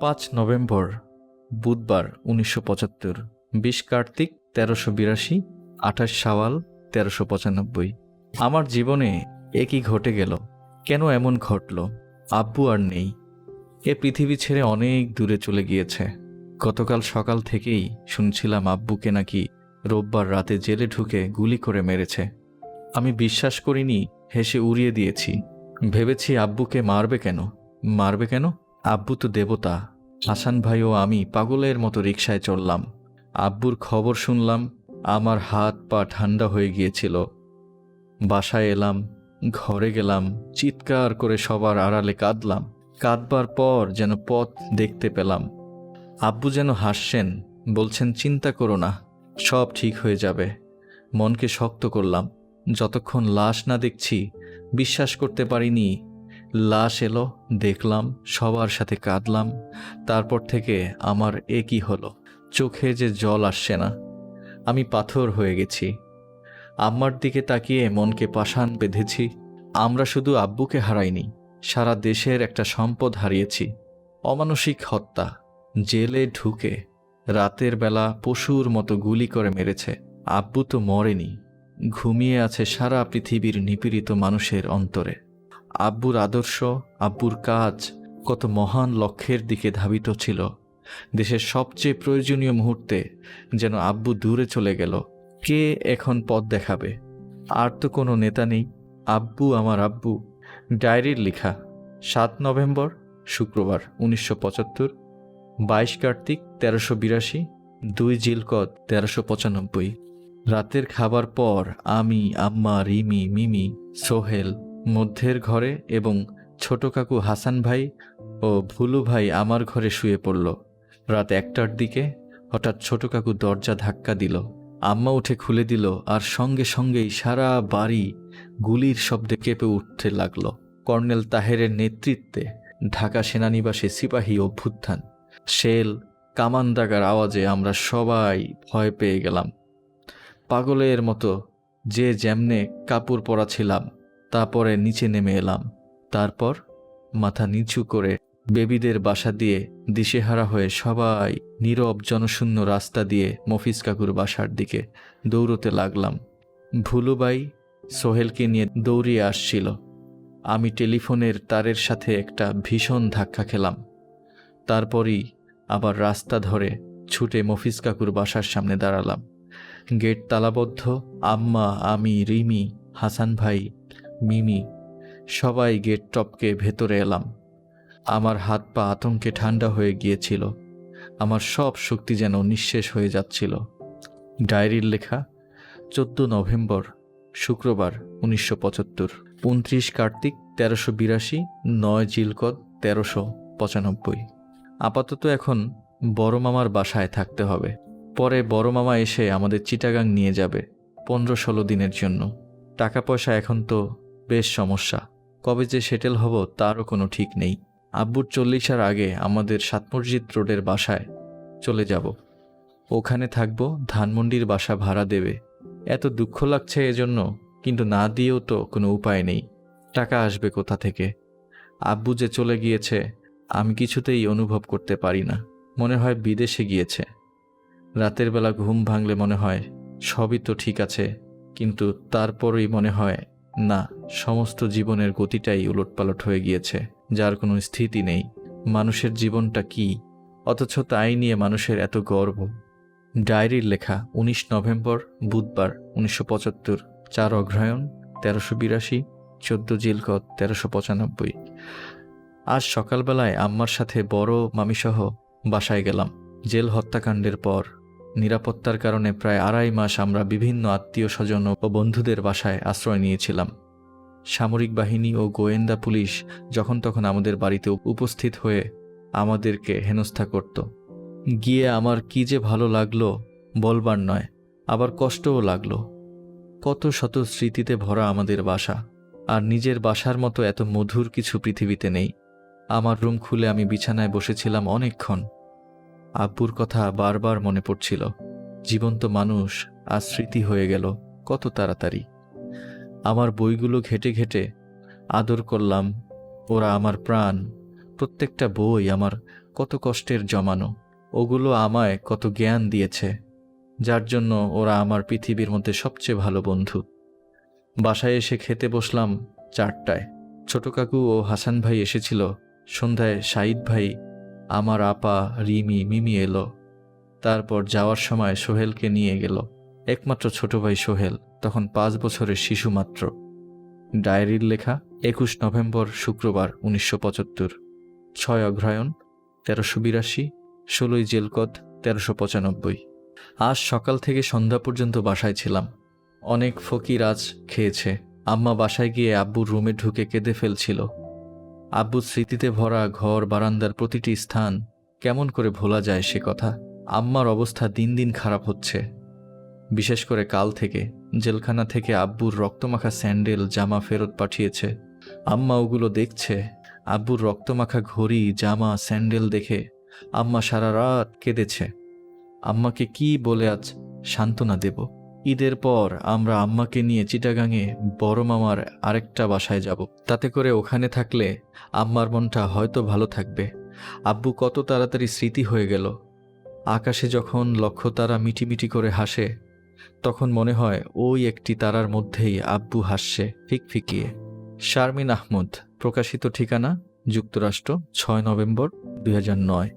পাঁচ নভেম্বর, বুধবার, উনিশশো পঁচাত্তর। বিশ কার্তিক তেরোশো বিরাশি। আঠাশ সাওয়াল, তেরোশো পঁচানব্বই। আমার জীবনে একই ঘটে গেল? কেন এমন ঘটল? আব্বু আর নেই। এ পৃথিবী ছেড়ে অনেক দূরে চলে গিয়েছে। গতকাল সকাল থেকেই শুনছিলাম আব্বুকে নাকি রোববার রাতে জেলে ঢুকে গুলি করে মেরেছে। আমি বিশ্বাস করিনি, হেসে উড়িয়ে দিয়েছি। ভেবেছি আব্বুকে মারবে কেন? মারবে কেন? আব্বু তো দেবতা। হাসান ভাই ও আমি পাগলের মতো রিক্সায় চললাম আব্বুর খবর শুনলাম, আমার হাত পা ঠান্ডা হয়ে গিয়েছিল। বাসায় এলাম, ঘরে গেলাম, চিৎকার করে সবার আড়ালে কাঁদলাম। কাঁদবার পর যেন পথ দেখতে পেলাম। আব্বু যেন হাসছেন, বলছেন, চিন্তা করো না, সব ঠিক হয়ে যাবে। মনকে শক্ত করলাম। যতক্ষণ লাশ না দেখছি, বিশ্বাস করতে পারিনি লাশ এলো, দেখলাম, সবার সাথে কাঁদলাম। তারপর থেকে আমার এ কি হলো? চোখে যে জল আসছে না। আমি পাথর হয়ে গেছি। আম্মার দিকে তাকিয়ে মনকে পাষাণ বেঁধেছি। আমরা শুধু আব্বুকে হারাইনি, সারা দেশের একটা সম্পদ হারিয়েছি। অমানসিক হত্যা, জেলে ঢুকে, রাতের বেলা পশুর মতো গুলি করে মেরেছে। আব্বু তো মরেনি, ঘুমিয়ে আছে সারা পৃথিবীর নিপীড়িত মানুষের অন্তরে। আব্বুর আদর্শ, আব্বুর কাজ কত মহান লক্ষ্যের দিকে ধাবিত ছিল। দেশের সবচেয়ে প্রয়োজনীয় মুহূর্তে যেন আব্বু দূরে চলে গেল। কে এখন পথ দেখাবে? আর তো কোনো নেতা নেই। আব্বু আমার আব্বু। ডায়েরির লেখা, সাত নভেম্বর, শুক্রবার, উনিশশো পঁচাত্তর। বাইশ কার্তিক, তেরোশো বিরাশি। দুই জিলকদ তেরোশো পঁচানব্বই। রাতের খাবার পর আমি, আম্মা, রিমি, মিমি, সোহেল মধ্যের ঘরে এবং ছোট কাকু হাসান ভাই ও ভুলু ভাই আমার ঘরে শুয়ে পড়ল। রাত একটার দিকে হঠাৎ ছোট কাকু দরজা ধাক্কা দিল। আম্মা উঠে খুলে দিল আর সঙ্গে সঙ্গেই সারা বাড়ি গুলির শব্দে কেঁপে উঠতে লাগল। কর্নেল তাহেরের নেতৃত্বে ঢাকা সেনানিবাসে সিপাহী অভ্যুত্থান। শেল, কামান দাগার আওয়াজে আমরা সবাই ভয় পেয়ে গেলাম। পাগলের মতো যে যেমনে কাপড় পরা ছিলাম তারপরে নিচে নেমে এলাম। তারপর মাথা নিচু করে বেবিদের বাসা দিয়ে দিশেহারা হয়ে সবাই নীরব জনশূন্য রাস্তা দিয়ে মফিজ কাকুর বাসার দিকে দৌড়তে লাগলাম। ভুলুবাই সোহেলকে নিয়ে দৌড়িয়ে আসছিল। আমি টেলিফোনের তারের সাথে একটা ভীষণ ধাক্কা খেলাম। তারপরই আবার রাস্তা ধরে ছুটে মফিজ কাকুর বাসার সামনে দাঁড়ালাম। গেট তালাবদ্ধ, আম্মা, আমি, রিমি, হাসান ভাই মিমি, সবাই গেট টপকে ভেতরে এলাম। আমার হাত পা আতঙ্কে ঠান্ডা হয়ে গিয়েছিল। আমার সব শক্তি যেন নিঃশেষ হয়ে যাচ্ছিল। ডায়েরির লেখা, চোদ্দ নভেম্বর, শুক্রবার, উনিশশো পঁচাত্তর। উনত্রিশ কার্তিক, তেরোশো বিরাশি, নয় জিলকদ, তেরোশো পঁচানব্বই। আপাতত এখন বড় মামার বাসায় থাকতে হবে। পরে বড় মামা এসে আমাদের চিটাগাং নিয়ে যাবে, পনেরো ষোলো দিনের জন্য। টাকা পয়সা এখন তো বেশ সমস্যা। কবে যে সেটেল হব তারও কোনো ঠিক নেই। আব্বুর চল্লিশার আগে আমাদের সাতমসজিদ রোডের বাসায় চলে যাব। ওখানে থাকব, ধানমন্ডির বাসা ভাড়া দেবে। এত দুঃখ লাগছে এজন্য, কিন্তু না দিয়েও তো কোনো উপায় নেই। টাকা আসবে কোথা থেকে? আব্বু যে চলে গিয়েছে, আমি কিছুতেই অনুভব করতে পারি না। মনে হয় বিদেশে গিয়েছে। রাতের বেলা ঘুম ভাঙলে মনে হয়, সবই তো ঠিক আছে, কিন্তু তারপরই মনে হয় না, সমস্ত জীবনের গতিটাই উলটপালট হয়ে গিয়েছে, যার কোনো স্থিতি নেই। মানুষের জীবনটা কি? অথচ তাই নিয়ে মানুষের এত গর্ব। ডায়েরির লেখা, উনিশ নভেম্বর, বুধবার, উনিশশো পঁচাত্তর, চার অগ্রহায়ণ, তেরোশো বিরাশি, চোদ্দ জিলকত, তেরোশো পঁচানব্বই। আজ সকালবেলায় আম্মার সাথে বড় মামিসহ বাসায় গেলাম। জেল হত্যাকাণ্ডের পর নিরাপত্তার কারণে প্রায় আড়াই মাস আমরা বিভিন্ন আত্মীয় স্বজন ও বন্ধুদের বাসায় আশ্রয় নিয়েছিলাম। সামরিক বাহিনী ও গোয়েন্দা পুলিশ যখন তখন আমাদের বাড়িতে উপস্থিত হয়ে আমাদেরকে হেনস্থা করত। গিয়ে আমার কি যে ভালো লাগল বলবার নয়, আবার কষ্টও লাগল। কত শত স্মৃতিতে ভরা আমাদের বাসা, আর নিজের বাসার মতো এত মধুর কিছু পৃথিবীতে নেই। আমার রুম খুলে আমি বিছানায় বসেছিলাম অনেকক্ষণ। আব্বুর কথা বারবার মনে পড়ছিল। জীবন্ত মানুষ আর স্মৃতি হয়ে গেল, কত তাড়াতাড়ি। আমার বইগুলো ঘেটে ঘেটে আদর করলাম, ওরা আমার প্রাণ, প্রত্যেকটা বই আমার কত কষ্টের জমানো, ওগুলো আমায় কত জ্ঞান দিয়েছে, যার জন্য ওরা আমার পৃথিবীর মধ্যে সবচেয়ে ভালো বন্ধু। বাসায় এসে খেতে বসলাম চারটায়। ছোট কাকু ও হাসান ভাই এসেছিল, সন্ধ্যায় সাইদ ভাই আমার আপা রিমি মিমি এলো। তারপর যাওয়ার সময় সোহেলকে নিয়ে গেল। একমাত্র ছোট ভাই সোহেল, তখন পাঁচ বছরের শিশু মাত্র। ডায়েরির লেখা, একুশ নভেম্বর শুক্রবার উনিশশো পঁচাত্তর। ছয় অগ্রহায়ণ, তেরোশো বিরাশি। ষোলোই জেলকদ, তেরোশো পঁচানব্বই। আজ সকাল থেকে সন্ধ্যা পর্যন্ত বাসায় ছিলাম। অনেক ফকির আজ খেয়েছে। আম্মা বাসায় গিয়ে আব্বুর রুমে ঢুকে কেঁদে ফেলছিল। আব্বুর স্মৃতিতে ভরা ঘর বারান্দার প্রতিটি স্থান কেমন করে ভোলা যায় সে কথা। আম্মার অবস্থা দিন দিন খারাপ হচ্ছে। বিশেষ করে কাল থেকে, জেলখানা থেকে আব্বুর রক্তমাখা স্যান্ডেল, জামা ফেরত পাঠিয়েছে। আম্মা ওগুলো দেখছে। আব্বুর রক্তমাখা ঘড়ি, জামা, স্যান্ডেল দেখে আম্মা সারা রাত কেঁদেছে। আম্মাকে কি বলে আজ সান্ত্বনা দেব? ঈদের পর আমরা আম্মাকে নিয়ে চিটাগাঙে বড় মামার আরেকটা বাসায় যাব। তাতে করে ওখানে থাকলে আম্মার মনটা হয়তো ভালো থাকবে। আব্বু কত তাড়াতাড়ি স্মৃতি হয়ে গেল। আকাশে যখন লক্ষ্য তারা মিটিমিটি করে হাসে, তখন মনে হয় ওই একটি তারার মধ্যেই আব্বু হাসছে ফিকফিকিয়ে শারমিন আহমদ, প্রকাশিত ঠিকানা, যুক্তরাষ্ট্র, ছয় নভেম্বর দু হাজার নয়।